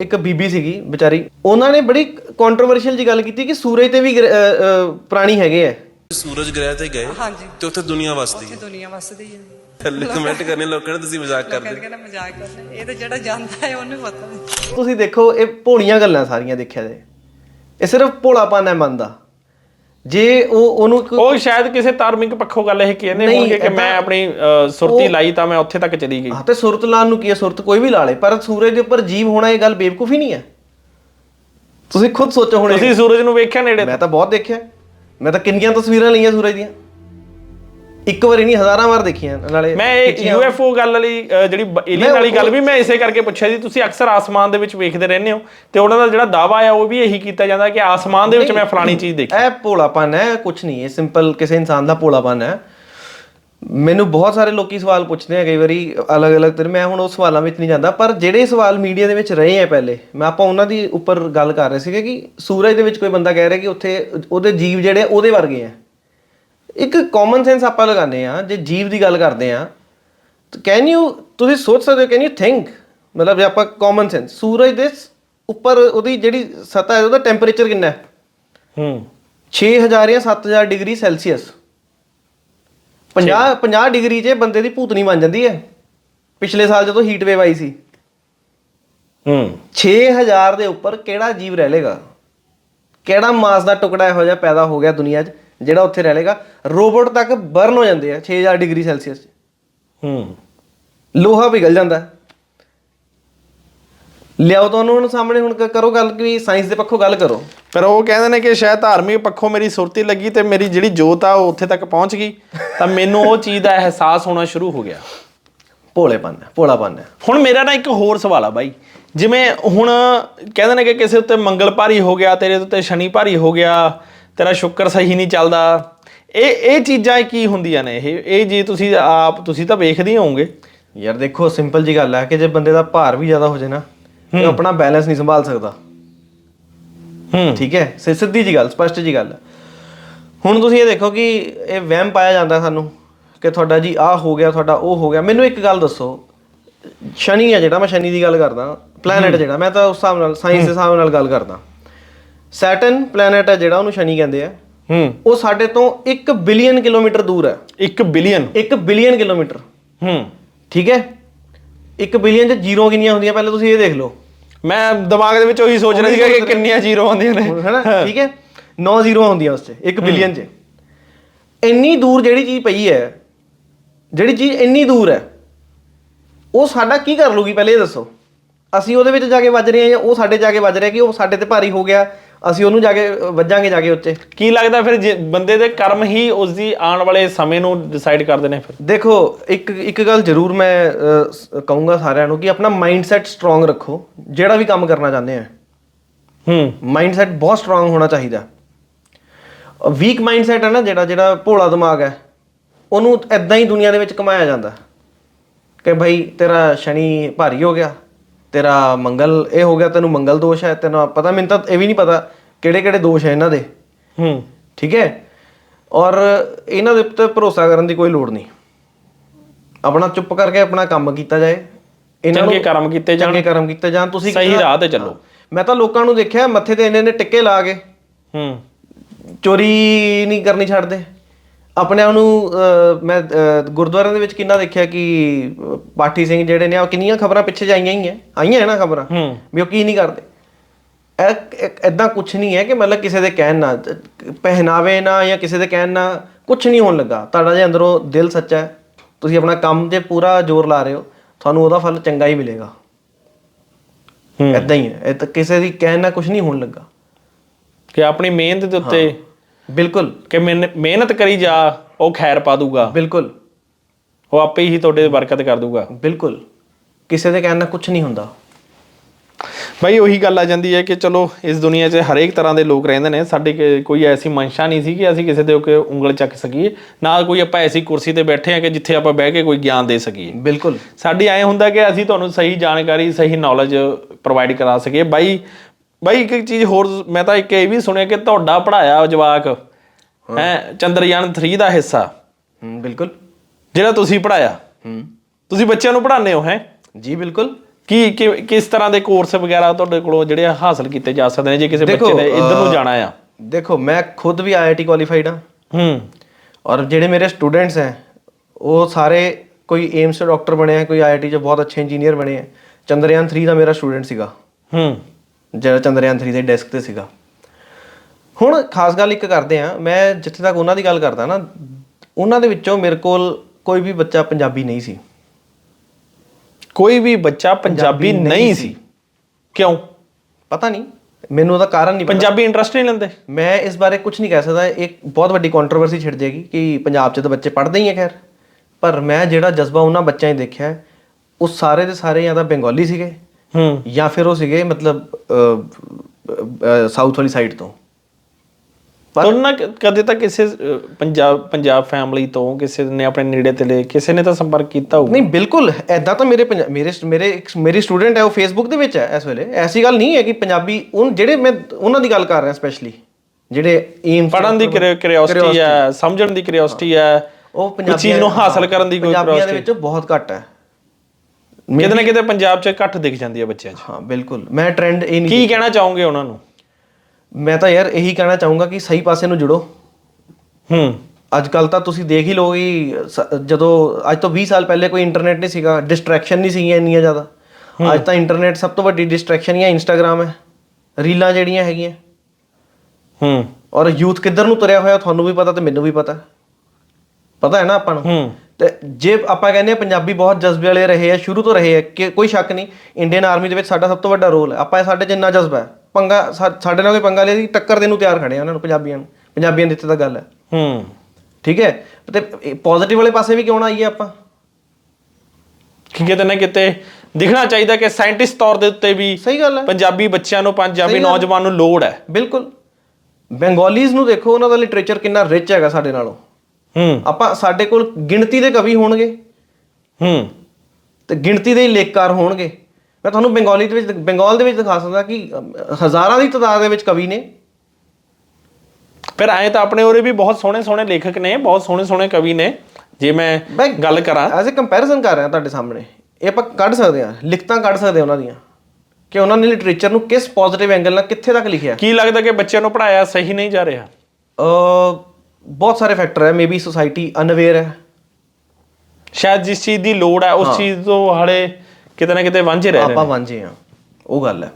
ਇੱਕ ਬੀਬੀ ਸੀਗੀ ਵਿਚਾਰੀ ਉਹਨਾਂ ਨੇ ਬੜੀ ਕੰਟਰੋਵਰਸ਼ੀਅਲ ਜੀ ਗੱਲ ਕੀਤੀ ਕਿ ਸੂਰਜ ਤੇ ਵੀ ਗ੍ਰਹਿ- ਅ, ਅ, ਪ੍ਰਾਣੀ ਹੈਗੇ ਆ। ਸੂਰਜ ਗ੍ਰਹਿ ਤੇ ਗਏ ਹਾਂਜੀ। ਤੇ ਉੱਥੇ ਦੁਨੀਆ ਵਸਦੀ ਉੱਥੇ ਹੈ। ਦੁਨੀਆ ਵਸਦੀ ਹੈ। ਥੱਲੇ ਕਮੈਂਟ ਕਰਨੇ ਲੋਕਾਂ ਨੇ ਤੁਸੀਂ ਮਜ਼ਾਕ ਲੋਕਾਂ ਕਰਦੇ। ਕਹਿੰਦੇ ਮਜ਼ਾਕ ਕਰਦੇ। ਇਹ ਤਾਂ ਜਿਹੜਾ ਜਾਂਦਾ ਹੈ ਉਹਨੂੰ ਪਤਾ ਹੈ ਤੁਸੀਂ ਦੇਖੋ ਇਹ ਭੋਲੀਆਂ ਗੱਲਾਂ ਸਾਰੀਆਂ ਦੇਖਿਆ ਜੇ ਇਹ ਸਿਰਫ ਭੋਲਾਪਨ ਹੈ ਮਨ ਦਾ। ਜੇ ਉਹ ਉਹਨੂੰ ਉਹ ਸ਼ਾਇਦ ਕਿਸੇ ਧਾਰਮਿਕ ਪੱਖੋਂ ਗੱਲ ਇਹ ਕਹਿੰਦੇ ਹੋਣਗੇ ਕਿ ਮੈਂ ਆਪਣੀ ਸੁਰਤੀ ਲਾਈ ਤਾਂ ਮੈਂ ਉੱਥੇ ਤੱਕ ਚਲੀ ਗਈ। ਹਾਂ ਤੇ ਸੁਰਤ ਲਾਉਣ ਨੂੰ ਕੀ ਹੈ? ਸੁਰਤ ਕੋਈ ਵੀ ਲਾ ਲੇ ਪਰ ਸੂਰਜ ਦੇ ਉੱਪਰ ਜੀਵ ਹੋਣਾ ਇਹ ਗੱਲ ਬੇਵਕੂਫੀ ਨਹੀਂ ਹੈ। ਤੁਸੀਂ ਖੁਦ ਸੋਚੋ ਹੁਣ। ਤੁਸੀਂ ਸੂਰਜ ਨੂੰ ਵੇਖਿਆ ਨੇੜੇ ਮੈਂ ਤਾਂ ਬਹੁਤ ਦੇਖਿਆ। ਮੈਂ ਤਾਂ ਕਿੰਨੀਆਂ ਤਸਵੀਰਾਂ ਲਈਆਂ ਸੂਰਜ ਦੀਆਂ। ਇੱਕ ਵਾਰੀ ਨਹੀਂ ਹਜ਼ਾਰਾਂ ਵਾਰ ਦੇਖੀਆਂ ਨਾਲੇ ਮੈਂ ਇਹ ਖਿੱਚੀਆਂ। ਯੂਐਫਓ ਗੱਲ ਅ, ਜਿਹੜੀ ਏਲੀਅਨ ਮੈਂ ਵਾਲੀ ਉਹ- ਗੱਲ ਵੀ ਮੈਂ ਇਸੇ ਕਰਕੇ ਪੁੱਛਿਆ ਜੀ ਤੁਸੀਂ ਅਕਸਰ ਆਸਮਾਨ ਦੇ ਵਿੱਚ ਵੇਖਦੇ ਰਹਿੰਦੇ ਹੋ ਤੇ ਉਹਨਾਂ ਦਾ ਜਿਹੜਾ ਦਾਵਾ ਆ ਉਹ ਵੀ ਇਹੀ ਕੀਤਾ ਜਾਂਦਾ ਕਿ ਆਸਮਾਨ ਦੇ ਵਿੱਚ ਮੈਂ ਫਲਾਣੀ ਚੀਜ਼ ਦੇਖੀ। ਇਹ ਭੋਲਾਪਨ ਹੈ ਕੁਝ ਨਹੀਂ ਇਹ ਸਿੰਪਲ ਕਿਸੇ ਇਨਸਾਨ ਦਾ ਭੋਲਾਪਨ ਹੈ। ਮੈਨੂੰ ਬਹੁਤ ਸਾਰੇ ਲੋਕੀ ਸਵਾਲ ਪੁੱਛਦੇ ਆ ਕਈ ਵਾਰੀ ਅਲੱਗ-ਅਲੱਗ ਤਰ੍ਹਾਂ ਮੈਂ ਹੁਣ ਉਸ ਸਵਾਲਾਂ ਵਿੱਚ ਨਹੀਂ ਜਾਂਦਾ ਪਰ ਜਿਹੜੇ ਸਵਾਲ ਮੀਡੀਆ ਦੇ ਵਿੱਚ ਰਹੇ ਆ ਪਹਿਲੇ ਮੈਂ ਆਪਾਂ ਉਹਨਾਂ ਦੀ ਉੱਪਰ ਗੱਲ ਕਰ ਰਹੇ ਸੀਗੇ ਕਿ ਸੂਰਜ ਦੇ ਵਿੱਚ ਕੋਈ ਬੰਦਾ ਕਹਿ ਰਿਹਾ ਕਿ ਉੱਥੇ ਉਹਦੇ ਜੀਵ ਜਿਹੜੇ ਆ, ਉਹਦੇ ਵਰਗੇ ਆ। ਇੱਕ ਕਾਮਨ ਸੈਂਸ ਆਪਾਂ ਲਗਾਉਂਦੇ ਆ ਜੇ ਜੀਵ ਦੀ ਗੱਲ ਕਰਦੇ ਆ ਕੈਨ ਯੂ ਤੁਸੀਂ ਸੋਚ ਸਕਦੇ ਹੋ ਕੈਨ ਯੂ ਥਿੰਕ ਮਤਲਬ ਜੇ ਆਪਾਂ ਕਾਮਨ ਸੈਂਸ ਸੂਰਜ ਦੇ ਉੱਪਰ ਉਹਦੀ ਜਿਹੜੀ ਸਤਹ ਹੈ ਉਹਦਾ ਟੈਂਪਰੇਚਰ ਕਿੰਨਾ ਹੈ? ਹੂੰ। 6000 ਜਾਂ 7000 ਡਿਗਰੀ ਸੈਲਸੀਅਸ। 50 50 ਡਿਗਰੀ 'ਚ ਬੰਦੇ ਦੀ ਭੂਤਨੀ ਬਣ ਜਾਂਦੀ ਹੈ। ਪਿਛਲੇ ਸਾਲ ਜਦੋਂ ਹੀਟ ਵੇਵ ਆਈ ਸੀ। ਹੂੰ। 6000 ਦੇ ਉੱਪਰ ਕਿਹੜਾ ਜੀਵ ਰਹਿ ਲੇਗਾ? ਕਿਹੜਾ ਮਾਸ ਦਾ ਟੁਕੜਾ ਇਹੋ ਜਿਹਾ ਪੈਦਾ ਹੋ ਗਿਆ ਦੁਨੀਆ 'ਚ? ਜਿਹੜਾ ਉੱਥੇ ਰਹਿ ਲੇਗਾ ਰੋਬੋਟ ਤੱਕ ਬਰਨ ਹੋ ਜਾਂਦੇ ਆ 6000 ਡਿਗਰੀ ਸੈਲਸੀਅਸ 'ਚ। ਹੂੰ। ਲੋਹਾ ਪਿਘਲ ਜਾਂਦਾ। ਲਿਆਓ ਤਾਂ ਉਹਨੂੰ ਸਾਹਮਣੇ ਹੁਣ ਕਰੋ ਗੱਲ ਕਿ ਸਾਇੰਸ ਦੇ ਪੱਖੋਂ ਗੱਲ ਕਰੋ। ਪਰ ਉਹ ਕਹਿੰਦੇ ਨੇ ਕਿ ਸ਼ਾਇਦ ਧਾਰਮਿਕ ਪੱਖੋਂ ਮੇਰੀ ਸੁਰਤੀ ਲੱਗੀ ਤੇ ਮੇਰੀ ਜਿਹੜੀ ਜੋਤ ਆ ਉਹ ਉੱਥੇ ਤੱਕ ਪਹੁੰਚ ਗਈ। ਤਾਂ ਮੈਨੂੰ ਉਹ ਚੀਜ਼ ਦਾ ਅਹਿਸਾਸ ਹੋਣਾ ਸ਼ੁਰੂ ਹੋ ਗਿਆ। ਭੋਲੇਪਨ ਹੈ ਭੋਲਾਪਨ ਹੈ। ਹੁਣ ਮੇਰਾ ਨਾ ਇੱਕ ਹੋਰ ਸਵਾਲ ਆ ਬਾਈ। ਜਿਵੇਂ ਹੁਣ ਕਹਿੰਦੇ ਨੇ ਕਿ ਕਿਸੇ ਉੱਤੇ ਮੰਗਲ ਭਾਰੀ ਹੋ ਗਿਆ ਤੇਰੇ ਉੱਤੇ ਸ਼ਨੀ ਭਾਰੀ ਹੋ ਗਿਆ ਤੇਰਾ ਸ਼ੁੱਕਰ ਸਹੀ ਨਹੀਂ ਚੱਲਦਾ। ਇਹ ਇਹ ਚੀਜ਼ਾਂ ਕੀ ਹੁੰਦੀਆਂ ਨੇ? ਇਹ ਇਹ ਜੀ ਤੁਸੀਂ ਆਪ ਤੁਸੀਂ ਤਾਂ ਵੇਖਦੇ ਹੋਵੋਗੇ। ਯਾਰ ਦੇਖੋ ਸਿੰਪਲ ਜੀ ਗੱਲ ਹੈ ਕਿ ਜੇ ਬੰਦੇ ਦਾ ਭਾਰ ਵੀ ਜ਼ਿਆਦਾ ਹੋ ਜਾਏ ਨਾ ਤੇ ਉਹ ਆਪਣਾ ਬੈਲੈਂਸ ਨਹੀਂ ਸੰਭਾਲ ਸਕਦਾ। ਹੂੰ। ਠੀਕ ਹੈ? ਸਿ- ਸਿੱਧੀ ਜੀ ਗੱਲ ਸਪਸ਼ਟ ਜੀ ਗੱਲ। ਹੈ। ਹੁਣ ਤੁਸੀਂ ਇਹ ਦੇਖੋ ਕਿ ਇਹ ਵਹਿਮ ਪਾਇਆ ਜਾਂਦਾ ਸਾਨੂੰ ਕਿ ਤੁਹਾਡਾ ਜੀ ਆਹ ਹੋ ਗਿਆ ਤੁਹਾਡਾ ਉਹ ਹੋ ਗਿਆ। ਮੈਨੂੰ ਇੱਕ ਗੱਲ ਦੱਸੋ। ਸ਼ਨੀ ਹੈ ਜਿਹੜਾ ਮੈਂ ਸ਼ਨੀ ਦੀ ਗੱਲ ਕਰਦਾ। ਪਲੈਨਟ ਜਿਹੜਾ ਮੈਂ ਤਾਂ ਉਸ ਹਿਸਾਬ ਨਾਲ ਸਾਇੰਸ ਦੇ ਹਿਸਾਬ ਨਾਲ ਗੱਲ ਕਰਦਾ। ਸੈਟਰਨ ਪਲੈਨਟ ਹੈ ਜਿਹੜਾ ਉਹਨੂੰ ਸ਼ਨੀ ਕਹਿੰਦੇ ਆ। ਹੂੰ। ਉਹ ਸਾਡੇ ਤੋਂ 1 ਬਿਲੀਅਨ ਕਿਲੋਮੀਟਰ ਦੂਰ ਹੈ। 1 ਬਿਲੀਅਨ 1 ਬਿਲੀਅਨ ਕਿਲੋਮੀਟਰ। ਹੂੰ। ਠੀਕ ਹੈ? 1 ਬਿਲੀਅਨ ਚ ਜ਼ੀਰੋ ਕਿੰਨੀਆਂ ਹੁੰਦੀਆਂ? ਪਹਿਲਾਂ ਤੁਸੀਂ ਇਹ ਦੇਖ ਲਓ। ਮੈਂ ਦਿਮਾਗ ਦੇ ਵਿੱਚ ਉਹੀ ਸੋਚ ਰਿਹਾ ਸੀਗਾ ਕਿ ਕਿੰਨੀਆਂ ਜ਼ੀਰੋ ਆਉਂਦੀਆਂ ਨੇ। ਹੈਨਾ? ਠੀਕ ਹੈ? 9 ਜ਼ੀਰੋ ਹੁੰਦੀਆਂ ਉਸ 'ਚ 1 ਬਿਲੀਅਨ 'ਚ। ਇੰਨੀ ਦੂਰ ਜਿਹੜੀ ਚੀਜ਼ ਪਈ ਹੈ ਜਿਹੜੀ ਚੀਜ਼ ਇੰਨੀ ਦੂਰ ਹੈ ਉਹ ਸਾਡਾ ਕੀ ਕਰ ਲੂਗੀ ਪਹਿਲੇ ਇਹ ਦੱਸੋ। ਅਸੀਂ ਉਹਦੇ ਵਿੱਚ ਜਾ ਕੇ ਵੱਜ ਰਹੇ ਹਾਂ ਜਾਂ ਉਹ ਸਾਡੇ ਜਾ ਕੇ ਵੱਜ ਰਿਹਾ ਕਿ ਉਹ ਸਾਡੇ ਤੇ ਭਾਰੀ ਹੋ ਗਿਆ? ਅਸੀਂ ਉਹਨੂੰ ਜਾ ਕੇ ਵੱਜਾਂਗੇ ਜਾ ਕੇ ਉੱਤੇ। ਕੀ ਲੱਗਦਾ ਫਿਰ ਜੇ ਬੰਦੇ ਦੇ ਕਰਮ ਹੀ ਉਸ ਦੀ ਆਉਣ ਵਾਲੇ ਸਮੇਂ ਨੂੰ ਡਿਸਾਈਡ ਕਰਦੇ ਨੇ ਫਿਰ? ਦੇਖੋ ਇੱਕ ਇੱਕ ਗੱਲ ਜ਼ਰੂਰ ਮੈਂ ਕਹੂੰਗਾ ਸਾਰਿਆਂ ਨੂੰ ਕਿ ਆਪਣਾ ਮਾਈਂਡਸੈਟ ਸਟਰੋਂਗ ਰੱਖੋ ਜਿਹੜਾ ਵੀ ਕੰਮ ਕਰਨਾ ਚਾਹੁੰਦੇ ਆ। ਹੂੰ। ਮਾਈਂਡਸੈਟ ਬਹੁਤ ਸਟਰੋਂਗ ਹੋਣਾ ਚਾਹੀਦਾ। ਵੀਕ ਮਾਈਂਡਸੈਟ ਹੈ ਨਾ ਜਿਹੜਾ ਜਿਹੜਾ ਭੋਲਾ ਦਿਮਾਗ ਹੈ ਉਹਨੂੰ ਐਦਾਂ ਹੀ ਦੁਨੀਆ ਦੇ ਵਿੱਚ ਕਮਾਇਆ ਜਾਂਦਾ। ਕਿ ਭਾਈ ਤੇਰਾ ਸ਼ਨੀ ਭਾਰੀ ਹੋ ਗਿਆ ਤੇਰਾ ਮੰਗਲ ਇਹ ਹੋ ਗਿਆ ਤੈਨੂੰ ਮੰਗਲ ਦੋਸ਼ ਹੈ ਤੈਨੂੰ ਪਤਾ ਮੈਨੂੰ ਤਾਂ ਇਹ ਵੀ ਨਹੀਂ ਪਤਾ ਕਿਹੜੇ ਕਿਹੜੇ ਦੋਸ਼ ਹੈ ਇਹਨਾਂ ਦੇ। ਹੂੰ। ਠੀਕ ਹੈ? ਔਰ ਇਹਨਾਂ ਦੇ ਉੱਤੇ ਭਰੋਸਾ ਕਰਨ ਦੀ ਕੋਈ ਲੋੜ ਨਹੀਂ। ਆਪਣਾ ਚੁੱਪ ਕਰਕੇ ਆਪਣਾ ਕੰਮ ਕੀਤਾ ਜਾਏ। ਚੰਗੇ ਕਰਮ ਕੀਤੇ ਜਾਣ। ਚੰਗੇ ਕਰਮ ਕੀਤੇ ਜਾਣ। ਤੁਸੀਂ ਸਹੀ ਰਾਹ ਤੇ ਚੱਲੋ। ਮੈਂ ਤਾਂ ਲੋਕਾਂ ਨੂੰ ਦੇਖਿਆ ਮੱਥੇ ਤੇ ਇੰਨੇ ਨੇ ਟਿੱਕੇ ਲਾ ਕੇ। ਹੂੰ। ਚੋਰੀ ਨਹੀਂ ਕਰਨੀ ਛੱਡਦੇ। ਆਪਣੇ ਆਪ ਨੂੰ ਮੈਂ ਗੁਰਦੁਆਰਿਆਂ ਦੇ ਵਿੱਚ ਕਿੰਨਾ ਦੇਖਿਆ ਕਿ ਪਾਠੀ ਸਿੰਘ ਜਿਹੜੇ ਨੇ ਉਹ ਕਿੰਨੀਆਂ ਖਬਰਾਂ ਪਿੱਛੇ ਜਾਈਆਂ ਹੀ ਹੈ ਆਈਆਂ ਹੈ ਨਾ ਖਬਰਾਂ। ਵੀ ਉਹ ਕੀ ਨਹੀਂ ਕਰਦੇ। ਐਦਾਂ ਕੁਝ ਨਹੀਂ ਹੈ ਕਿ ਮਤਲਬ ਕਿਸੇ ਦੇ ਕਹਿਣ ਨਾਲ ਪਹਿਨਾਵੇ ਨਾ ਜਾਂ ਕਿਸੇ ਦੇ ਕਹਿਣ ਨਾਲ ਕੁਝ ਨਹੀਂ ਹੋਣ ਲੱਗਾ। ਤੁਹਾਡਾ ਜੇ ਅੰਦਰੋਂ ਦਿਲ ਸੱਚਾ ਹੈ ਤੁਸੀਂ ਆਪਣਾ ਕੰਮ ਤੇ ਪੂਰਾ ਜ਼ੋਰ ਲਾ ਰਹੇ ਹੋ ਤੁਹਾਨੂੰ ਉਹਦਾ ਫਲ ਚੰਗਾ ਹੀ ਮਿਲੇਗਾ। ਹੂੰ। ਐਦਾਂ ਹੀ ਹੈ ਇਹ ਤਾਂ ਕਿਸੇ ਦੀ ਕਹਿਣ ਨਾਲ ਕੁਝ ਨਹੀਂ ਹੋਣ ਲੱਗਾ। ਕਿ ਆਪਣੀ ਮਿਹਨਤ ਦੇ ਉੱਤੇ ਬਿਲਕੁਲ। ਕਿ ਮਿਹਨ- ਮਿਹਨਤ ਕਰੀ ਜਾ ਉਹ ਖੈਰ ਪਾ ਦੂਗਾ। ਬਿਲਕੁਲ। ਉਹ ਆਪੇ ਹੀ ਤੁਹਾਡੇ ਤੇ ਬਰਕਤ ਕਰ ਦੂਗਾ। ਬਿਲਕੁਲ। ਕਿਸੇ ਦੇ ਕਹਿਣ ਨਾਲ ਕੁਝ ਨਹੀਂ ਹੁੰਦਾ। ਭਾਈ ਉਹੀ ਗੱਲ ਆ ਜਾਂਦੀ ਹੈ ਕਿ ਚਲੋ ਇਸ ਦੁਨੀਆ 'ਚ ਹਰੇਕ ਤਰ੍ਹਾਂ ਦੇ ਲੋਕ ਰਹਿੰਦੇ ਨੇ। ਸਾਡੀ ਕਿ- ਕੋਈ ਐਸੀ ਮਨਸ਼ਾ ਨਹੀਂ ਸੀ ਕਿ ਅਸੀਂ ਕਿਸੇ ਦੇ ਉੱਤੇ ਉਂਗਲ ਚੱਕ ਸਕੀਏ। ਨਾ ਕੋਈ ਆਪਾਂ ਐਸੀ ਕੁਰਸੀ ਤੇ ਬੈਠੇ ਆ ਕਿ ਜਿੱਥੇ ਆਪਾਂ ਬਹਿ ਕੇ ਕੋਈ ਗਿਆਨ ਦੇ ਸਕੀਏ। ਬਿਲਕੁਲ। ਸਾਡੀ ਐ ਹੁੰਦਾ ਕਿ ਅਸੀਂ ਤੁਹਾਨੂੰ ਸਹੀ ਜਾਣਕਾਰੀ ਸਹੀ ਨੌਲੇਜ ਪ੍ਰੋਵਾਈਡ ਕਰਾ ਸਕੀਏ। ਬਾਈ ਬਾਈ ਇੱਕ ਚੀਜ਼ ਹੋਰ ਮੈਂ ਤਾਂ ਇੱਕ ਇਹ ਵੀ ਸੁਣਿਆ ਕਿ ਤੁਹਾਡਾ ਪੜਾਇਆ ਜਵਾਕ ਹੈ। ਚੰਦਰਯਾਨ 3 ਦਾ ਹਿੱਸਾ। ਹੂੰ ਬਿਲਕੁਲ। ਜਿਹੜਾ ਤੁਸੀਂ ਪੜਾਇਆ ਹੂੰ। ਤੁਸੀਂ ਬੱਚਿਆਂ ਨੂੰ ਪੜਾਉਂਦੇ ਹੋ ਹੈ? ਜੀ ਬਿਲਕੁਲ। ਕੀ ਕਿਸ ਤਰ੍ਹਾਂ ਦੇ ਕੋਰਸ ਵਗੈਰਾ ਤੁਹਾਡੇ ਕੋਲੋਂ ਜਿਹੜੇ ਹਾਸਲ ਕੀਤੇ ਜਾ ਸਕਦੇ ਨੇ ਜੇ ਕਿਸੇ ਬੱਚੇ ਨੇ ਇੱਧਰ ਨੂੰ ਜਾਣਾ ਆ? ਦੇਖੋ ਮੈਂ ਖੁਦ ਵੀ ਆਈਆਈਟੀ ਕੁਆਲੀਫਾਈਡ ਹਾਂ। ਹੂੰ। ਔਰ ਜਿਹੜੇ ਮੇਰੇ ਸਟੂਡੈਂਟਸ ਹੈ ਉਹ ਸਾਰੇ ਕੋਈ ਏਮਸ ਦੇ ਡਾਕਟਰ ਬਣੇ ਆ ਕੋਈ ਆਈਆਈਟੀ 'ਚ ਬਹੁਤ ਅੱਛੇ ਇੰਜੀਨੀਅਰ ਬਣੇ ਆ। ਚੰਦਰਯਾਨ 3 ਦਾ ਮੇਰਾ ਸਟੂਡੈਂਟ ਸੀਗਾ। ਹੂੰ। ਜਿਹੜਾ ਚੰਦਰਯਾਨ 3 ਦੇ ਡੈਸਕ ਤੇ ਸੀਗਾ। ਹੁਣ ਖਾਸ ਗੱਲ ਇੱਕ ਕਰਦੇ ਆ ਮੈਂ ਜਿੱਥੇ ਤੱਕ ਉਹਨਾਂ ਦੀ ਗੱਲ ਕਰਦਾ ਨਾ ਉਹਨਾਂ ਦੇ ਵਿੱਚੋਂ ਮੇਰੇ ਕੋਲ ਕੋਈ ਵੀ ਬੱਚਾ ਪੰਜਾਬੀ ਨਹੀਂ ਸੀ। ਕੋਈ ਵੀ ਬੱਚਾ ਪੰਜਾਬੀ ਨਹੀਂ ਸੀ। ਕਿਉਂ? ਪਤਾ ਨਹੀਂ। ਮੈਨੂੰ ਉਹਦਾ ਕਾਰਨ ਨਹੀਂ ਪੰਜਾਬੀ ਇੰਟਰਸਟ ਨਹੀਂ ਲੈਂਦੇ। ਮੈਂ ਇਸ ਬਾਰੇ ਕੁਝ ਨਹੀਂ ਕਹਿ ਸਕਦਾ। ਇੱਕ ਬਹੁਤ ਵੱਡੀ ਕੰਟਰੋਵਰਸੀ ਛਿੜ ਜਾਏਗੀ ਕਿ ਪੰਜਾਬ 'ਚ ਤਾਂ ਬੱਚੇ ਪੜ੍ਹਦੇ ਹੀ ਆ ਖੈਰ। ਪਰ ਮੈਂ ਜਿਹੜਾ ਜਜ਼ਬਾ ਉਹਨਾਂ ਬੱਚਿਆਂ 'ਚ ਦੇਖਿਆ ਉਹ ਸਾਰੇ ਦੇ ਸਾਰੇ ਜਾਂ ਤਾਂ ਬੰਗਾਲੀ ਸੀਗੇ। ਹੂੰ। ਜਾਂ ਫਿਰ ਉਹ ਸੀਗੇ ਮਤਲਬ ਸਾਊਥ ਵਾਲੀ ਸਾਈਡ ਤੋਂ। ਪਰ ਨਾ ਕਦੇ ਤਾਂ ਕਿਸੇ ਪੰਜਾਬ ਪੰਜਾਬ ਫੈਮਿਲੀ ਤੋਂ ਕਿਸੇ ਨੇ ਆਪਣੇ ਨੇੜੇ ਤੇੜੇ ਕਿਸੇ ਨੇ ਤਾਂ ਸੰਪਰਕ ਕੀਤਾ ਹੋਊ? ਨਹੀਂ ਬਿਲਕੁਲ। ਐਦਾਂ ਤਾਂ ਮੇਰੇ ਮੇਰੇ ਮੇਰੇ ਇੱਕ ਮੇਰੀ ਸਟੂਡੈਂਟ ਹੈ ਉਹ ਫੇਸਬੁੱਕ ਦੇ ਵਿੱਚ ਹੈ ਇਸ ਵੇਲੇ। ਐਸੀ ਗੱਲ ਨਹੀਂ ਹੈ ਕਿ ਪੰਜਾਬੀ ਉਹ ਜਿਹੜੇ ਮੈਂ ਉਹਨਾਂ ਦੀ ਗੱਲ ਕਰ ਰਿਹਾ ਸਪੈਸ਼ਲੀ ਜਿਹੜੇ ਏਮ ਪੜਨ ਦੀ ਕਿਉਰਿਓਸਿਟੀ ਹੈ ਸਮਝਣ ਦੀ ਕਿਉਰਿਓਸਿਟੀ ਹੈ ਉਹ ਚੀਜ਼ ਨੂੰ ਹਾਸਲ ਕਰਨ ਦੀ ਕੋਈ ਪੰਜਾਬੀਆਂ ਦੇ। ਵਿੱਚ ਬਹੁਤ ਘੱਟ ਹੈ। ਕਿਤੇ ਨਾ ਕਿਤੇ ਪੰਜਾਬ 'ਚ ਘੱਟ ਦਿਖ ਜਾਂਦੀ ਹੈ ਬੱਚਿਆਂ 'ਚ। ਹਾਂ ਬਿਲਕੁਲ। ਮੈਂ ਟ੍ਰੈਂਡ ਇਹ ਨਹੀਂ ਕੀ ਕਹਿਣਾ ਚਾਹੋਗੇ ਉਹਨਾਂ ਨੂੰ? ਮੈਂ ਤਾਂ ਯਾਰ ਇਹੀ ਕਹਿਣਾ ਚਾਹੂੰਗਾ ਕਿ ਸਹੀ ਪਾਸੇ ਨੂੰ ਜੁੜੋ। ਹੂੰ। ਅੱਜ ਕੱਲ ਤਾਂ ਤੁਸੀਂ ਦੇਖ ਹੀ ਸ- ਜਦੋਂ ਅੱਜ ਤੋਂ 20 ਸਾਲ ਪਹਿਲੇ ਕੋਈ ਇੰਟਰਨੈਟ ਨਹੀਂ ਸੀਗਾ ਡਿਸਟਰੈਕਸ਼ਨ ਨਹੀਂ ਸੀਗੀਆਂ ਇੰਨੀਆਂ ਜ਼ਿਆਦਾ। ਅੱਜ ਤਾਂ ਇੰਟਰਨੈਟ ਸਭ ਤੋਂ ਵੱਡੀ ਡਿਸਟਰੈਕਸ਼ਨ ਹੀ ਹੈ ਇੰਸਟਾਗ੍ਰam ਹੈ। ਰੀਲਾਂ ਜਿਹੜੀਆਂ ਹੈਗੀਆਂ। ਹੂੰ। ਔਰ ਯੂਥ ਕਿੱਧਰ ਨੂੰ ਤੁਰਿਆ ਹੋਇਆ ਤੁਹਾਨੂੰ ਵੀ ਪਤਾ ਤੇ ਮੈਨੂੰ ਵੀ ਪਤਾ। ਪਤਾ ਹੈ ਨਾ ਆਪਾਂ ਨੂੰ? ਹੂੰ। ਤੇ ਜੇ ਆਪਾਂ ਕਹਿੰਦੇ ਆ ਪੰਜਾਬੀ ਬਹੁਤ ਜਜ਼ਬੇ ਵਾਲੇ ਰਹੇ ਆ ਸ਼ੁਰੂ ਤੋਂ ਰਹੇ ਆ ਕਿ ਕੋਈ ਸ਼ੱਕ ਨਹੀਂ ਇੰਡੀਅਨ ਆਰਮੀ ਦੇ ਵਿੱਚ ਸਾਡਾ ਸਭ ਤੋਂ ਵੱਡਾ ਰੋਲ ਹੈ। ਆਪਾਂ ਸਾਡੇ 'ਚ ਇੰਨਾ ਜਜ਼ਬਾ ਹੈ। ਪੰਗਾ ਸਾਡੇ ਨਾਲ ਕੋਈ ਪੰਗਾ ਲਿਆ ਸੀ ਟੱਕਰ ਦੇਣ ਨੂੰ ਤਿਆਰ ਖੜੇ ਆ ਉਹਨਾਂ ਨੂੰ ਪੰਜਾਬੀਆਂ ਨੂੰ। ਪੰਜਾਬੀਆਂ ਦੇ ਇੱਥੇ ਤਾਂ ਗੱਲ ਹੈ। ਹੂੰ। ਠੀਕ ਹੈ? ਤੇ ਪੋਜ਼ਿਟਿਵ ਵਾਲੇ ਪਾਸੇ ਵੀ ਕਿਉਂ ਨਾ ਆਈਏ ਆਪਾਂ? ਕਿਤੇ ਨਾ ਕਿਤੇ ਦਿਖਣਾ ਚਾਹੀਦਾ ਕਿ ਸਾਇੰਟਿਸਟ ਤੌਰ ਦੇ ਉੱਤੇ ਵੀ ਸਹੀ ਗੱਲ ਹੈ। ਪੰਜਾਬੀ ਬੱਚਿਆਂ ਨੂੰ ਪੰਜਾਬੀ। ਨੌਜਵਾਨ ਨੂੰ ਲੋੜ ਹੈ। ਬਿਲਕੁਲ। ਬੰਗਾਲੀਜ਼ ਨੂੰ ਦੇਖੋ ਉਹਨਾਂ ਦਾ ਲਿਟਰੇਚਰ ਕਿੰਨਾ ਰਿਚ ਹੈਗਾ ਸਾਡੇ ਨਾਲੋਂ। ਹੂੰ। ਆਪਾਂ ਸਾਡੇ ਕੋਲ ਗਿਣਤੀ ਦੇ ਕਵੀ ਹੋਣਗੇ। ਹੂੰ। ਤੇ ਗਿਣਤੀ ਦੇ ਹੀ ਲੇਖਕਾਰ ਹੋਣਗੇ। ਮੈਂ ਤੁਹਾਨੂੰ ਬੰਗਾਲੀ ਦੇ ਵਿੱਚ ਬੰਗਾਲ ਦੇ ਵਿੱਚ ਦਿਖਾ ਸਕਦਾ ਕਿ ਹਜ਼ਾਰਾਂ ਦੀ ਤਾਦਾਦ ਦੇ ਵਿੱਚ ਕਵੀ ਨੇ। ਫਿਰ ਐਂ ਤਾਂ ਆਪਣੇ ਉਰੇ ਵੀ ਬਹੁਤ ਸੋਹਣੇ ਸੋਹਣੇ ਲੇਖਕ ਨੇ ਬਹੁਤ ਸੋਹਣੇ ਸੋਹਣੇ ਕਵੀ ਨੇ। ਜੇ ਮੈਂ ਗੱਲ ਕਰਾਂ। ਐਜ਼ ਅ ਕੰਪੈਰੀਜ਼ਨ ਕਰ ਰਿਹਾ ਤੁਹਾਡੇ ਸਾਹਮਣੇ ਇਹ ਆਪਾਂ ਕੱਢ ਸਕਦੇ ਹਾਂ ਲਿਖਤਾਂ ਕੱਢ ਸਕਦੇ ਹਾਂ ਉਹਨਾਂ ਦੀਆਂ। ਕਿ ਉਹਨਾਂ ਨੇ ਲਿਟਰੇਚਰ ਨੂੰ ਕਿਸ ਪੋਜ਼ਿਟਿਵ ਐਂਗਲ ਨਾਲ ਕਿੱਥੇ ਤੱਕ ਲਿਖਿਆ? ਕੀ ਲੱਗਦਾ ਕਿ ਬੱਚਿਆਂ ਨੂੰ ਪੜਾਇਆ ਸਹੀ ਨਹੀਂ ਜਾ ਰਿਹਾ? ਅ ਬਹੁਤ ਸਾਰੇ ਫੈਕਟਰ ਹੈ ਮੇਬੀ ਸੋਸਾਇਟੀ ਅਨਅਵੇਅਰ ਹੈ। ਸ਼ਾਇਦ ਜਿਸ ਚੀਜ਼ ਦੀ ਲੋੜ ਹੈ ਉਸ ਚੀਜ਼ ਤੋਂ ਹਾਲੇ ਕਿਤੇ ਨਾ ਕਿਤੇ ਵਾਂਝੇ ਰਹਿ ਰਹੇ ਆਪਾਂ ਵਾਂਝੇ ਆ ਉਹ ਗੱਲ ਹੈ।